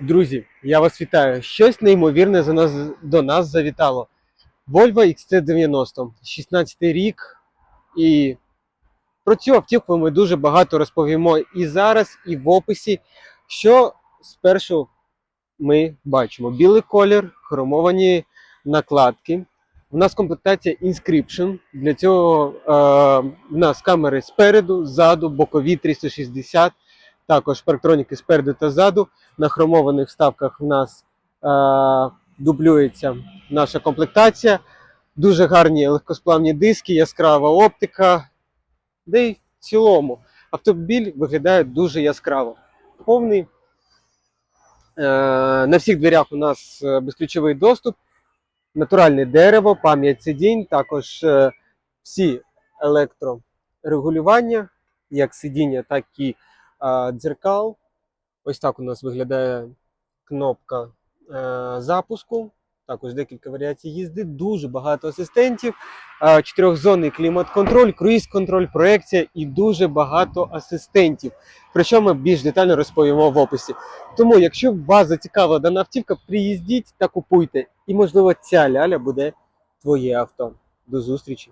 Друзі, я вас вітаю. Щось неймовірне за нас, до нас завітало. Volvo XC90, 16 рік. І про цю автівку ми дуже багато розповімо і зараз, і в описі. Що спершу ми бачимо: білий колір, хромовані накладки. У нас комплектація Inscription. Для цього е, в нас камери спереду, ззаду, бокові 360, також парктроніки спереду та ззаду. На хромованих вставках в нас е, дублюється наша комплектація. Дуже гарні легкосплавні диски, яскрава оптика. Де й в цілому автомобіль виглядає дуже яскраво. Повний. Е, на всіх дверях у нас е, безключовий доступ, натуральне дерево, пам'ять сидінь, також е, всі електрорегулювання, як сидіння, так і дзеркал. Ось так у нас виглядає кнопка е, запуску. Також декілька варіацій їзди, дуже багато асистентів, чотирьохзонний клімат-контроль, круїз-контроль, проекція і дуже багато асистентів. Про що ми більш детально розповімо в описі. Тому, якщо вас зацікавила дана автівка, приїздіть та купуйте. І, можливо, ця ляля буде твоє авто. До зустрічі!